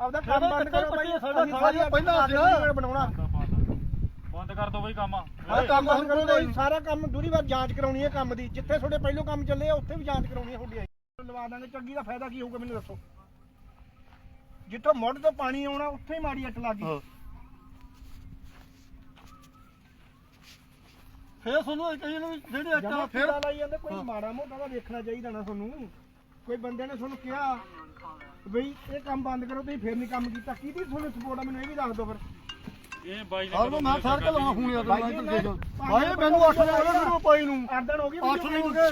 ਆਪਦਾ ਕੰਮ ਬੰਦ ਕਰੋ ਬਾਈ ਸਾਡਾ ਸਾਰਾ ਪਹਿਲਾਂ ਸੀ ਨਾ। ਬਣਾਉਣਾ। ਬੰਦ ਕਰ ਦੋ ਬਈ ਕੰਮ। ਆਹ ਕੰਮ ਹੁਣ ਕਰੋ ਬਾਈ। ਸਾਰਾ ਕੰਮ ਦੂਰੀ ਵਾਰ ਜਾਂਚ ਕਰਾਉਣੀ ਹੈ ਕੰਮ ਦੀ। ਜਿੱਥੇ ਤੁਹਾਡੇ ਪਹਿਲੋਂ ਕੰਮ ਚੱਲੇ ਆ ਉੱਥੇ ਵੀ ਜਾਂਚ ਕਰਾਉਣੀ ਹੈ ਤੁਹਾਡੀ ਲਵਾ ਦਾਂਗੇ ਚੰਗੀ ਦਾ ਫਾਇਦਾ ਕੀ ਹੋਊਗਾ ਮੈਨੂੰ ਦੱਸੋ। ਜਿੱਥੋਂ ਮੁੱਢ ਤੋਂ ਪਾਣੀ ਆਉਣਾ ਉੱਥੇ ਹੀ ਮਾੜੀ ਅੱਟ ਲੱਗ ਗਈ। ਫੇਰ ਤੁਹਾਨੂੰ ਕਹੀ ਨੂੰ ਜਿਹੜੀ ਅੱਟਾ ਫੇਰ ਲਾਈ ਜਾਂਦੇ ਕੋਈ ਹਾਂ। ਮਾੜਾ ਮੋਟਾ ਦਾ ਵੇਖਣਾ ਚਾਹੀਦਾ ਨਾ ਤੁਹਾਨੂੰ। ਕੋਈ ਬੰਦੇ ਨੇ ਤੁਹਾਨੂੰ ਕਿਹਾ ਬਈ ਇਹ ਕੰਮ ਬੰਦ ਕਰੋ ਤੁਸੀਂ ਫੇਰ ਨਹੀਂ ਕੰਮ ਕੀਤਾ। ਕਿਹਦੀ ਤੁਹਾਨੂੰ ਸਪੋਰਟ ਆ? ਮੈਨੂੰ ਇਹ ਵੀ ਦੱਸ ਦਿਓ ਫਿਰ। ਇਹ ਬਾਈ ਨੇ ਹਰ ਨੂੰ ਮੈਂ ਯਾਰ ਭਾਈ ਮੈਨੂੰ 8 ਦਿਨ ਹੋ ਗਏ ਵੀਡੀਓ ਪਾਈ ਨੂੰ। ਅੱਠ ਦਿਨ ਹੋ ਗਏ 8 ਦਿਨ ਹੋ ਗਏ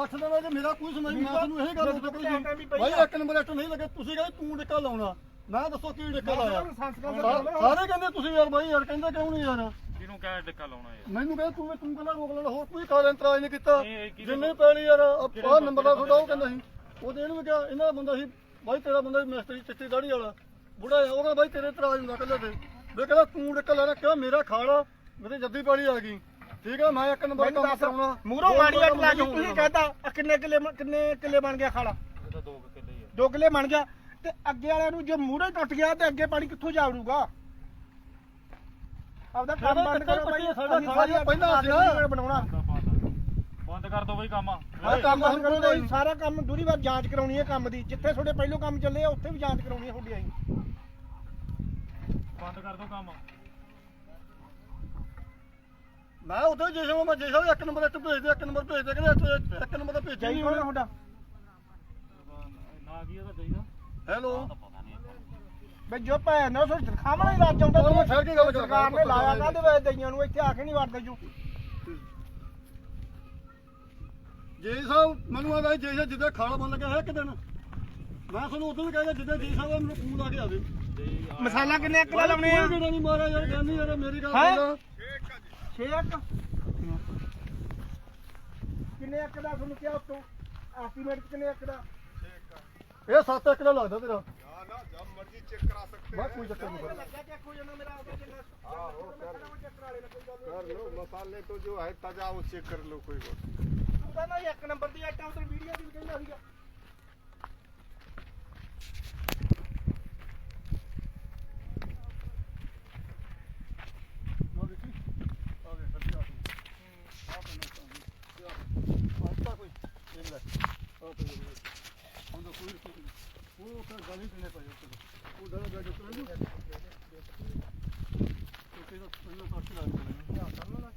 8 ਦਿਨ ਹੋ ਗਏ ਮੇਰਾ ਕੋਈ ਸਮਝ ਨਹੀਂ ਮੈਂ ਤੁਹਾਨੂੰ ਇਹ ਗੱਲ ਜਦੋਂ ਦੱਸਦਾ ਟਾਈਮ ਵੀ ਪਈ ਭਾਈ ਆ। ਇੱਕ ਨੰਬਰ ਅੱਟ ਨਹੀਂ ਲੱਗੇ ਤੁਸੀਂ ਕਹਿੰਦੇ ਤੂੰ ਡਿੱਕਾ ਲਾਉਣਾ। ਮੈਂ ਦੱਸੋ ਕੀ ਡਿੱਕਾ ਲਾਇਆ। ਸਾਰੇ ਕਹਿੰਦੇ ਤੁਸੀਂ ਯਾਰ ਬਾਈ ਯਾਰ ਕਹਿੰਦੇ ਕਿਉਂ ਨਹੀਂ ਯਾਰ? ਕਿਹਨੂੰ ਕਹਿ ਟਿੱਕਾ ਲਾਉਣਾ ਯਾਰ? ਮੈਨੂੰ ਕਹਿੰਦਾ ਤੂੰ ਤੂੰ ਕਹਿੰਦਾ ਰੋਕ ਲੈਣਾ ਹੋਰ ਕੋਈ ਕਾਰਨ ਇਤਰਾਜ਼ ਨਹੀਂ ਕੀਤਾ। ਜਿੰਨੇ ਪੈਣੀ ਯਾਰ ਆਹ ਨੰਬਰ ਦਾ ਤੁਹਾਡਾ ਉਹ ਕਹਿੰਦਾ ਸੀ। ਉਹ ਦੇਣ ਵੀ ਗਿਆ ਇਹਨਾਂ ਦਾ ਬੰਦਾ ਸੀ ਬਾਈ ਤੇਰਾ ਬੰਦਾ ਸੀ ਮਿਸਤਰੀ ਚਿੱਟੀ ਦਾੜੀ ਵਾਲਾ। ਬੁੜਾ ਆ ਉਹ ਕਹਿੰਦਾ ਬਾਈ ਤੇਰੇ ਇਤਰਾਜ਼ ਹੁੰਦਾ ਕੱਲੇ ਤੇ। ਵੇ ਕਹਿੰਦਾ ਤੂੰ ਡਿੱਕਾ ਲੈਣਾ ਕਿਉਂ ਮੇਰਾ ਖਾੜਾ ਮੇਰੇ ਜੱਦੀ ਪਾਣੀ ਆ ਗਈ। ਠੀਕ ਆ ਮੈਂ ਇੱਕ ਨੰਬਰ ਕੰਮ ਕਰਾਉਣਾ। ਮੂਰੋਂ ਮਾੜੀ ਅੱਟ ਲੱਗ ਗਈ ਤੁਸੀਂ ਕਹਿੰਦਾ ਕਿੰਨੇ ਕਿੱਲੇ ਕਿੰਨੇ ਕਿੱਲੇ ਬਣ ਗਿਆ ਖਾਲਾ? ਦੋ ਕੁ ਕਿੱਲੇ ਹੀ ਆ ਦੋ ਕਿੱਲੇ ਬਣ ਗਿਆ। ਤੇ ਅੱਗੇ ਵਾਲਿਆਂ ਨੂੰ ਜੇ ਮੂਹਰੇ ਟੁੱਟ ਗਿਆ ਤੇ ਅੱਗੇ ਪਾਣੀ ਕਿੱਥੋਂ ਜਾਊਗਾ ਆਪਦਾ ਕੰਮ ਬੰਦ ਕਰੋ ਬਾਈ ਸਾਡਾ ਸਾਰਾ ਪਹਿਲਾਂ ਸੀ। ਬਣਾਉਣਾ। ਕਰ ਦੋ ਬਈ ਕੰਮ। ਆਹ ਕੰਮ ਹੁਣ ਕਰੋ ਬਾਈ ਸਾਰਾ ਕੰਮ ਦੂਰੀ ਵਾਰ ਜਾਂਚ ਕਰਾਉਣੀ ਹੈ ਕੰਮ ਦੀ। ਜਿੱਥੇ ਤੁਹਾਡੇ ਪਹਿਲੋਂ ਕੰਮ ਚੱਲੇ ਆ ਉੱਥੇ ਵੀ ਜਾਂਚ ਕਰਾਉਣੀ ਹੈ ਤੁਹਾਡੀ ਆਈ। ਬੰਦ ਕਰ ਦੋ ਕੰਮ। ਮੈਂ ਉਦੋਂ ਜੇ ਸਮਾਂ ਮੈਂ ਜੇ ਸਮਾਂ ਇੱਕ ਨੰਬਰ ਇੱਟ ਭੇਜ ਦੇ ਇੱਕ ਨੰਬਰ ਭੇਜ ਦੇ ਕਹਿੰਦੇ ਇੱਥੇ ਇੱਕ ਨੰਬਰ ਭੇਜੀ ਜਾਈ ਨਹੀਂ ਕੋਣ ਹੋਣਾ ਤੁਹਾਡਾ? ਨਾ ਕੀ ਉਹਦਾ ਚਾਹੀਦਾ ਹੈਲੋ। ਬਈ ਜੋ ਭੈਣ ਨਾ ਸੋ ਖਾਵਣਾ ਹੀ ਲੱਗ ਜਾਂਦਾ ਉਹ ਮੈਂ ਠਹਿਰ ਕੇ ਗੱਲ ਕਰਦਾ। ਸਰਕਾਰ ਨੇ ਲਾਇਆ ਕਾਹਦੇ ਵੇ ਦਈਆਂ ਨੂੰ? ਇੱਥੇ ਆ ਕੇ ਨਹੀਂ ਵੜਦੇ ਜੂ। ਜੇ ਸਾਹਿਬ ਮੈਨੂੰ ਆਦਾ ਜੇ ਸਾਹਿਬ ਜਿੱਦਾਂ ਖਾਲ ਬਣ ਲੱਗਿਆ ਹੈ ਇੱਕ ਦਿਨ। ਮੈਂ ਤੁਹਾਨੂੰ ਉਦੋਂ ਕਹਿੰਦਾ ਜਿੱਦਾਂ ਜੇ ਸਾਹਿਬ ਮੈਨੂੰ ਫੋਨ ਲਾ ਕੇ ਆ ਮਸਾਲਾ ਕਿੰਨੇ ਇੱਕ ਦਾ ਲਾਉਣੇ ਕੋਈ ਨਹੀਂ ਮਾਰਿਆ ਯਾਰ ਗਾਨੀ ਯਾਰ ਮੇਰੀ ਗੱਲ ਸੁਣ 6 ਇੱਕ। ਕਿੰਨੇ ਇੱਕ ਦਾ ਤੁਹਾਨੂੰ ਕਿਹਾ ਉਤੋਂ? ਐਸਟੀਮੇਟ ਕਿੰਨੇ ਇੱਕ ਦਾ? ਇਹ 7 ਇੱਕ ਦਾ ਲੱਗਦਾ ਤੇਰਾ। ਮੈਂ ਕੋਈ ਚੱਕਰ ਨਹੀਂ ਲੱਗਿਆ ਆਹੋ ਕਰ ਲੋ ਮਸਾਲੇ ਤੋਂ ਜੋ ਹੈ ਤਾਜ਼ਾ ਉਹ ਕਰ ਲੋ ਕੋਈ ਬਾਤ ਤੁਹਾਨੂੰ ਕਹਿੰਦਾ ਇੱਕ ਨੰਬਰ ਦੀ ਆਟਾ ਉਧਰ ਵੀਡੀਓ ਦੀ ਵੀ ਕਹਿੰਦਾ ਸੀਗਾ। ਉਹ ਤਾਂ ਗਾਲੀ ਕਿਨੇ ਪਾਇਆ ਉਹ ਦਾਣਾ ਬੈਠੋ ਕਰਾਂ ਨੂੰ ਤੇ ਕਿਹਦਾ ਪਹਿਲਾਂ ਸਾਥ ਲਾ ਕੇ ਕਰਨਾ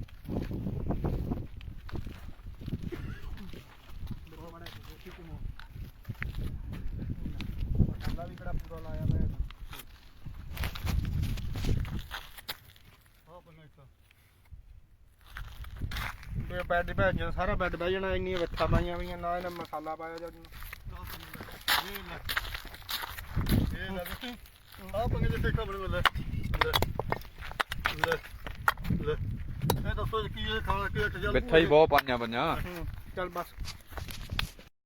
ਬੈੱਡ ਸਾਰਾ ਬੈੱਡ ਬਹਿ ਜਾਣਾ ਇੰਨੀਆਂ ਵਿੱਥਾਂ ਪਾਈਆਂ ਹੋਈਆਂ ਨਾ ਇਹਨਾਂ ਮਸਾਲਾ ਪਾਇਆ ਜਾਂ ਇਹ ਲੈ ਇਹ ਲੈ ਦੇਖੀ ਆ ਪੰਗੇ ਦੇ ਟੇਕਾ ਬਣ ਲੈ ਲੈ ਇਹ ਦੱਸੋ ਕੀ ਇਹ ਖਾਣਾ ਕੀ ਟਜਲ ਮਿੱਠਾ ਹੀ ਬਹੁਤ ਪਾਈਆਂ ਪੰਜਾਂ ਚੱਲ ਬਸ।